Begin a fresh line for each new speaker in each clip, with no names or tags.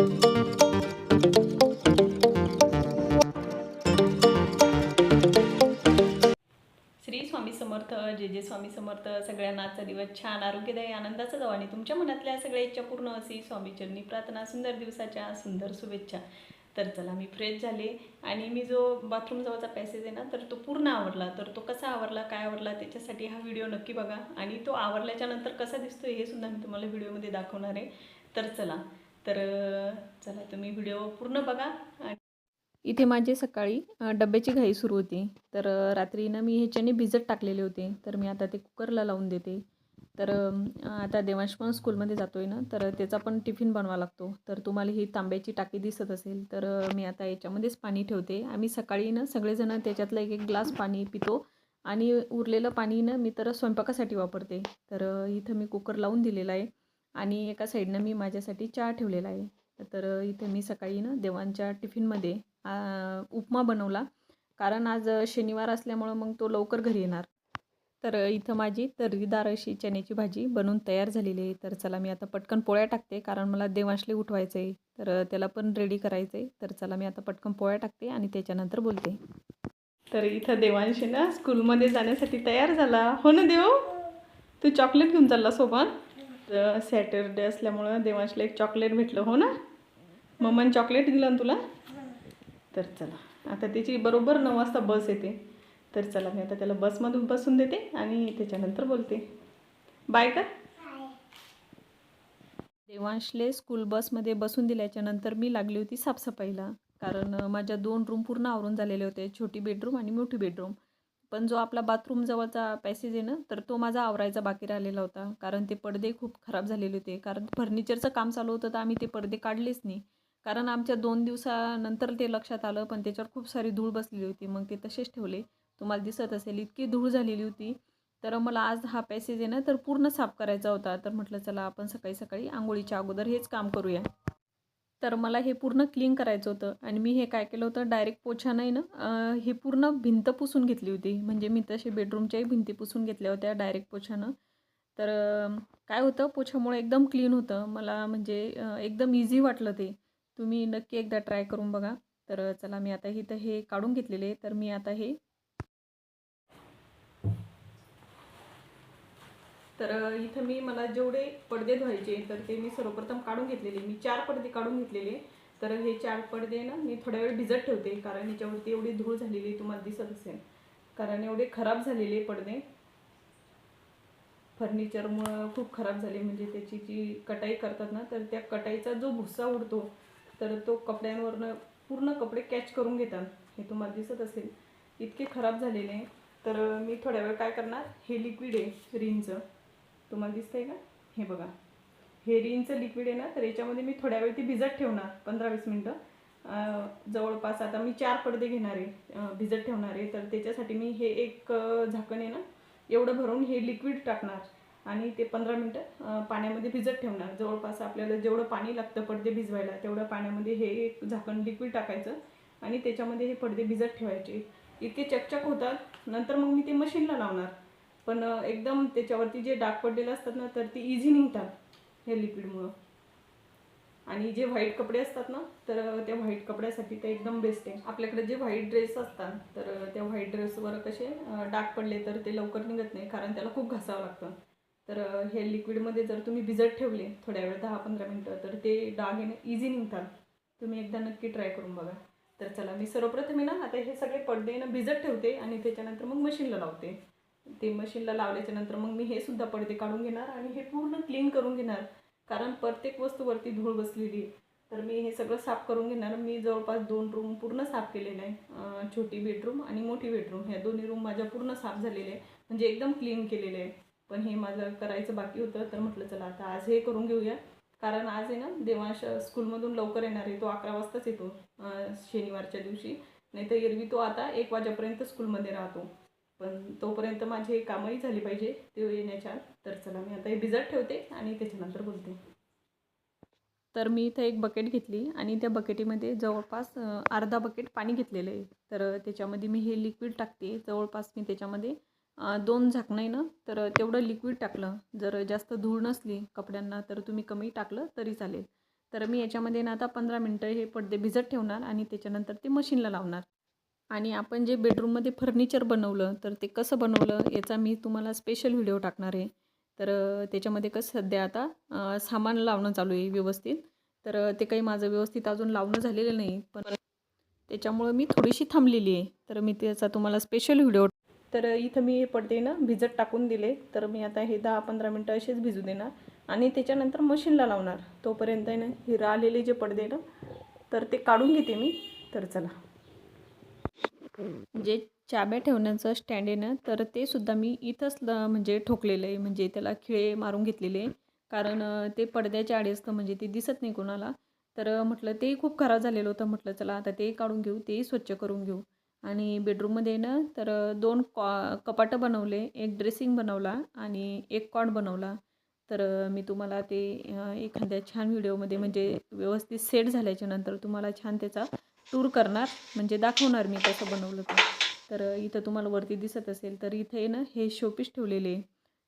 श्री स्वामी समर्थ जे जे स्वामी समर्थ. सगळ्यांना आजचा दिवस छान आरोग्यदायी आनंदाचा जाऊ आणि तुमच्या मनातल्या सगळ्या इच्छा पूर्ण अशी स्वामीचरणी प्रार्थना सुंदर दिवसाच्या सुंदर शुभेच्छा. तर चला मी फ्रेश झाले. आणि मी जो बाथरूम जवळचा पॅसेज आहे ना तर तो पूर्ण आवरला. तर तो कसा आवरला काय आवरला त्याच्यासाठी हा व्हिडिओ नक्की बघा. आणि तो आवरल्याच्या नंतर कसा दिसतो हे सुद्धा मी तुम्हाला व्हिडिओमध्ये दाखवणार आहे. तर चला तर चला तुम्ही व्हिडिओ पूर्ण बघा आणि इथे माझे सकाळी डब्याची घाई सुरू होती. तर रात्रीनं रात्री ना मी ह्याच्याने भिजत टाकलेले होते. तर मी आता ते कुकरला लावून देते. तर आता देवांश पण स्कूलमध्ये जातो आहे ना तर त्याचा पण टिफिन बनवा लागतो. तर तुम्हाला ही तांब्याची टाकी दिसत असेल तर मी आता याच्यामध्येच पाणी ठेवते. आम्ही सकाळी ना सगळेजण त्याच्यातलं एक एक ग्लास पाणी पितो आणि उरलेलं पाणी ना मी तर स्वयंपाकासाठी वापरते. तर इथं मी कुकर लावून दिलेला आहे. आणि एका साईडनं मी माझ्यासाठी चहा ठेवलेला आहे. तर इथे मी सकाळी ना देवांच्या टिफिनमध्ये उपमा बनवला. कारण आज शनिवार असल्यामुळं मग तो लवकर घरी येणार. तर इथं माझी तर्रीदार अशी चण्याची भाजी बनवून तयार झालेली आहे. तर चला मी आता पटकन पोळ्या टाकते कारण मला देवांशले उठवायचं आहे तर त्याला पण रेडी करायचं आहे तर चला मी आता पटकन पोळ्या टाकते आणि त्याच्यानंतर बोलते. तर इथं देवांशी ना स्कूलमध्ये जाण्यासाठी तयार झाला. हो ना देव? तू चॉकलेट घेऊन चालला सोबत? सॅटरडे असल्यामुळं देवांशला एक चॉकलेट भेटलं हो ना? मम्मान चॉकलेट दिलं ना तुला? तर चला. आता त्याची बरोबर नऊ वाजता बस येते. तर चला मी आता त्याला बसमधून बसून देते आणि त्याच्यानंतर बोलते. बाय का? देवांशले स्कूल बसमध्ये बसून दिल्याच्या नंतर मी लागली होती साफसफाईला. कारण माझ्या दोन रूम पूर्ण आवरून झालेले होते. छोटी बेडरूम आणि मोठी बेडरूम पण जो आपला बाथरूम जवळचा पॅसेज आहे ना तर तो माझा आवरायचा बाकी राहिलेला होता. कारण ते पडदे खूप खराब झालेले होते. कारण फर्निचरचं काम चालू होतं तर आम्ही ते पडदे काढलेच नाही. कारण आमच्या दोन दिवसानंतर ते लक्षात आलं पण त्याच्यावर खूप सारी धूळ बसलेली होती. मग ते तसेच ठेवले. तुम्हाला दिसत असेल इतकी धूळ झालेली होती. तर मला आज हा पॅसेज आहे ना तर पूर्ण साफ करायचा होता. तर म्हटलं चला आपण सकाळी सकाळी आंघोळीच्या अगोदर हेच काम करूया. तर मला हे पूर्ण क्लीन करायचं होतं. आणि मी हे काय केलं होतं डायरेक्ट पोछा नाही ना हे पूर्ण भिंत पुसून घेतली होती. म्हणजे मी तसे बेडरूमच्याही भिंती पुसून घेतल्या होत्या डायरेक्ट पोछानं तर काय होतं पोछामुळे एकदम क्लीन होतं. मला म्हणजे एकदम इझी वाटलं ते. तुम्ही नक्की एकदा ट्राय करून बघा. तर चला मी आता इथं हे काढून घेतलेले. तर मी आता हे तर इथं मी मला जेवढे पडदे धुवायचे तर ते मी सर्वप्रथम काढून घेतलेले. मी चार पडदे काढून घेतलेले. तर हे चार पडदे ना मी थोड्या वेळ भिजत ठेवते कारण याच्यावरती एवढी धूळ झालेली तुम्हाला दिसत असेल. कारण एवढे खराब झालेले पडदे. फर्निचरमुळं खूप खराब झाले म्हणजे त्याची जी कटाई करतात ना तर त्या कटाईचा जो भुस्सा उडतो तर तो कपड्यांवरनं पूर्ण कपडे कॅच करून घेतात. हे तुम्हाला दिसत असेल. इतके खराब झालेले. तर मी थोड्या वेळ काय करणार? हे लिक्विड आहे रिनचं तुम्हाला दिसतंय का? हे बघा. हे रिनचं लिक्विड आहे ना तर याच्यामध्ये मी थोड्या वेळ ती भिजत ठेवणार पंधरा वीस मिनटं जवळपास आता मी चार पडदे घेणार आहे भिजत ठेवणार आहे. तर त्याच्यासाठी मी हे एक झाकण आहे ना एवढं भरून हे लिक्विड टाकणार आणि ते पंधरा मिनटं पाण्यामध्ये भिजत ठेवणार. जवळपास आपल्याला जेवढं पाणी लागतं पडदे भिजवायला तेवढं पाण्यामध्ये हे एक झाकण लिक्विड टाकायचं आणि त्याच्यामध्ये हे पडदे भिजत ठेवायचे. इतके चकचक होतात. नंतर मग मी ते मशीनला लावणार. पण एकदम त्याच्यावरती जे डाग पडलेले असतात ना तर ती इझी निघतात हे लिक्विडमुळं आणि जे व्हाईट कपडे असतात ना तर त्या व्हाईट कपड्यासाठी ते एकदम बेस्ट आहे. आपल्याकडे जे व्हाईट ड्रेस असतात तर त्या व्हाईट ड्रेसवर कसे डाग पडले तर ते लवकर निघत नाही कारण त्याला खूप घासावं लागतं. तर हे लिक्विडमध्ये जर तुम्ही भिजत ठेवले थोड्या वेळ दहा पंधरा मिनटं तर ते डाग येणे इझी निघतात. तुम्ही एकदा नक्की ट्राय करून बघा. तर चला मी सर्वप्रथम आहे ना आता हे सगळे पडदे ना भिजत ठेवते आणि त्याच्यानंतर मग मशीनला लावते. ते मशीनला लावल्याच्या नंतर मग मी हे सुद्धा पडदे काढून घेणार आणि हे पूर्ण क्लीन करून घेणार. कारण प्रत्येक वस्तूवरती धूळ बसलेली तर मी हे सगळं साफ करून घेणार. मी जवळपास दोन रूम पूर्ण साफ केलेले आहे. छोटी बेडरूम आणि मोठी बेडरूम ह्या दोन्ही रूम माझ्या पूर्ण साफ झालेले आहे. म्हणजे एकदम क्लीन केलेले आहे. पण हे माझं करायचं बाकी होतं. तर म्हटलं चला आता आज हे करून घेऊया. कारण आज आहे ना देवांश स्कूलमधून लवकर येणार आहे. तो अकरा वाजताच येतो शनिवारच्या दिवशी. नाही तर एरवी तो आता एक वाजेपर्यंत स्कूलमध्ये राहतो. पण तोपर्यंत माझी कामही झाली पाहिजे ते येण्याच्या तर चला मी आता हे भिजत ठेवते आणि त्याच्यानंतर बोलते. तर मी इथं एक बकेट घेतली आणि त्या बकेटीमध्ये जवळपास अर्धा बकेट पाणी घेतलेलं आहे. तर त्याच्यामध्ये मी हे लिक्विड टाकते. जवळपास मी त्याच्यामध्ये दोन झाकणं आहे ना तर तेवढं लिक्विड टाकलं. जर जास्त धूळ नसली कपड्यांना तर तुम्ही कमी टाकलं तरी चालेल. तर मी याच्यामध्ये ना आता पंधरा मिनटं हे पडदे भिजत ठेवणार आणि त्याच्यानंतर ते मशीनला लावणार. आणि आपण जे बेडरूममध्ये फर्निचर बनवलं तर ते कसं बनवलं याचा मी तुम्हाला स्पेशल व्हिडिओ टाकणार आहे. तर त्याच्यामध्ये कसं सध्या आता सामान लावणं चालू आहे व्यवस्थित. तर ते काही माझं व्यवस्थित अजून लावणं झालेलं नाही पण त्याच्यामुळं मी थोडीशी थांबलेली आहे. तर मी त्याचा तुम्हाला स्पेशल व्हिडिओ तर इथं मी हे पडदे ना भिजत टाकून दिले. तर मी आता हे दहा पंधरा मिनटं असेच भिजू देणार. आणि त्याच्यानंतर मशीनला लावणार. तोपर्यंत आहे ना हे राहिलेले जे पडदे ना तर ते काढून घेते मी. तर चला. जे चाब्या ठेवण्याचं स्टँड आहे ना तर ते सुद्धा मी इथंच ल म्हणजे ठोकलेलं आहे. म्हणजे त्याला खिळे मारून घेतलेले आहे. कारण ते पडद्याच्या आडी असतं म्हणजे ते दिसत नाही कोणाला. तर म्हटलं ते खूप खराब झालेलं होतं. म्हटलं चला आता ते काढून घेऊ तेही स्वच्छ करून घेऊ. आणि बेडरूममध्ये ना तर दोन कॉ कपाटं बनवले एक ड्रेसिंग बनवला आणि एक कॉट बनवला. तर मी तुम्हाला ते एखाद्या छान व्हिडिओमध्ये म्हणजे व्यवस्थित सेट झाल्याच्यानंतर तुम्हाला छान त्याचा टूर करणार म्हणजे दाखवणार मी कसं बनवलं ते. तर इथं तुम्हाला वरती दिसत असेल तर इथे ना हे शोपीस ठेवलेले आहे.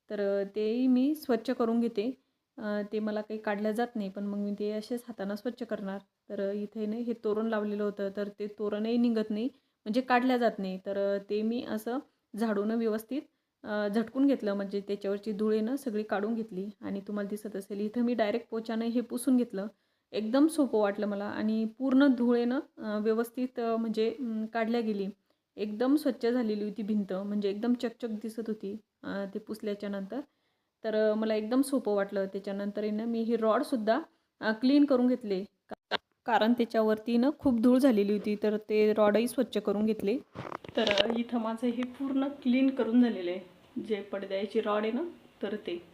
तर तेही मी स्वच्छ करून घेते. ते मला काही काढलं जात नाही पण मग मी ते असेच हातानं स्वच्छ करणार. तर इथे ना हे तोरण लावलेलं होतं तर ते तोरणही निघत नाही म्हणजे काढल्या जात नाही. तर ते मी असं झाडूनं व्यवस्थित झटकून घेतलं म्हणजे त्याच्यावरची धुळे ना सगळी काढून घेतली. आणि तुम्हाला दिसत असेल इथं मी डायरेक्ट पोचानं हे पुसून घेतलं. एकदम सोपं वाटलं मला आणि पूर्ण धुळेनं व्यवस्थित म्हणजे काढल्या गेली. एकदम स्वच्छ झालेली होती भिंत म्हणजे एकदम चकचक दिसत होती ते पुसल्याच्या नंतर. तर मला एकदम सोपं वाटलं. त्याच्यानंतर येणं मी ही रॉडसुद्धा क्लीन करून घेतले. का- कारण त्याच्यावरती ना खूप धूळ झालेली होती तर ते रॉडही स्वच्छ करून घेतले. तर इथं माझं हे पूर्ण क्लीन करून झालेलं आहे. जे पडद्याची रॉड आहे ना तर ते.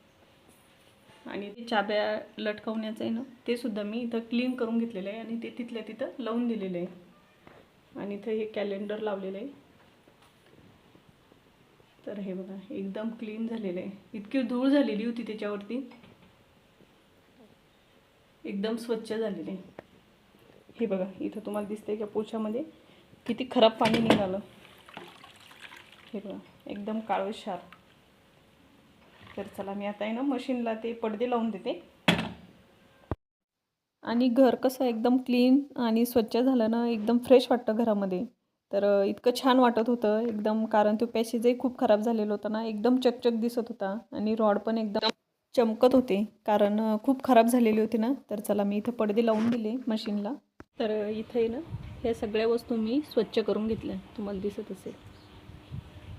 आणि ते चाब्या लटकवण्याचं आहे ना ते सुद्धा मी इथं क्लीन करून घेतलेलं आहे आणि ते तिथल्या तिथं लावून दिलेलं आहे. आणि इथं हे कॅलेंडर लावलेलं आहे. तर हे बघा एकदम क्लीन झालेलं आहे. इतकी धूळ झालेली होती त्याच्यावरती. एकदम स्वच्छ झालेले आहे. हे बघा इथं तुम्हाला दिसतंय का पोछामध्ये किती खराब पाणी निघालं. हे बघा एकदम काळोशार तर चला मी आता आहे ना मशीनला ते पडदे लावून देते. आणि घर कसं एकदम क्लीन आणि स्वच्छ झालं ना एकदम फ्रेश वाटतं घरामध्ये. तर इतकं छान वाटत होतं एकदम कारण तो पॅसेजही खूप खराब झालेला होता ना एकदम चकचक दिसत होता आणि रॉड पण एकदम चमकत होते कारण खूप खराब झालेली होती ना. तर चला मी इथं पडदे लावून दिले मशीनला. तर अ, इथे ना ह्या सगळ्या वस्तू मी स्वच्छ करून घेतल्या. तुम्हाला दिसत असेल.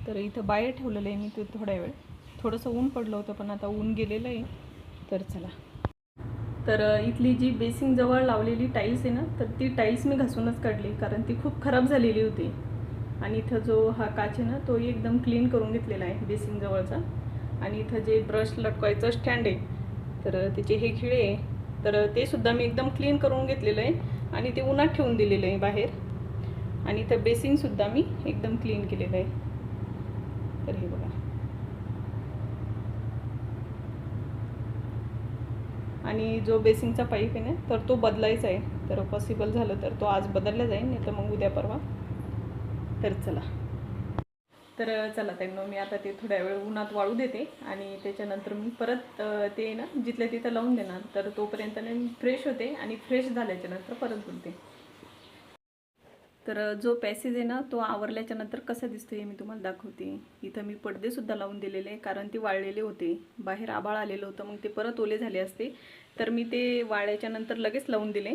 तर इथं बाहेर ठेवलेलं आहे मी ते थोड्या वेळ. थोडंसं ऊन पडलं होतं पण आता ऊन गेलेलं आहे. तर चला. तर इथली जी बेसिंग जवळ लावलेली टाईल्स आहे ना तर ती टाईल्स मी घासूनच काढली कारण ती खूप खराब झालेली होती. आणि इथं जो हा काच आहे ना तोही एकदम क्लीन करून घेतलेला आहे बेसिंग जवळचा. आणि इथं जे ब्रश लटकवायचं स्टँड आहे तर त्याचे हे खिळे आहे. तर ते सुद्धा मी एकदम क्लीन करून घेतलेलं आहे आणि ते उन्हात ठेवून दिलेलं आहे बाहेर. आणि इथं बेसिंगसुद्धा मी एकदम क्लीन केलेलं आहे. तर हे बघा. आणि जो बेसिंगचा पाईप आहे ना तर तो बदलायचा आहे. तर पॉसिबल झालं तर तो आज बदलला जाईल नाही तर मग उद्या परवा. तर चला. तर चला त्यांना मी आता ते थोड्या वेळ उन्हात वाळू देते आणि त्याच्यानंतर मी परत ते ना जिथल्या तिथं लावून देणार. तर तोपर्यंत ना मी फ्रेश होते आणि फ्रेश झाल्याच्यानंतर परत बोलते. तर जो पॅसेज आहे ना तो आवरल्याच्या नंतर कसा दिसतो हे मी तुम्हाला दाखवते. इथं मी पडदेसुद्धा लावून दिलेले कारण ते वाळलेले होते. बाहेर आभाळ आलेलं होतं मग ते परत ओले झाले असते. तर मी ते वाळल्याच्या नंतर लगेच लावून दिले.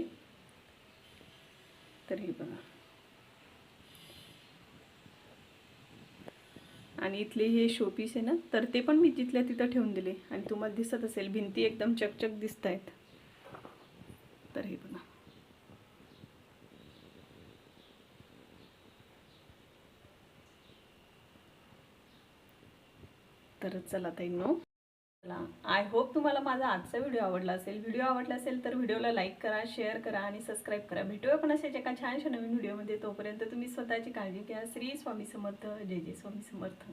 तर हे बघा. आणि इथले हे शोपीस आहे ना तर ते पण मी जिथल्या तिथं ठेवून दिले. आणि तुम्हाला दिसत असेल भिंती एकदम चकचक दिसत आहेत तर हे बघा तर चला ताईंनो. चला आय होप तुम्हाला माझा आजचा व्हिडिओ आवडला असेल. व्हिडिओ आवडला असेल तर व्हिडिओला लाईक करा शेअर करा आणि सबस्क्राईब करा. भेटूया पण अशाच एका छानशा नवीन व्हिडिओमध्ये तोपर्यंत तुम्ही स्वतःची काळजी घ्या. श्री स्वामी समर्थ. जय जय स्वामी समर्थ.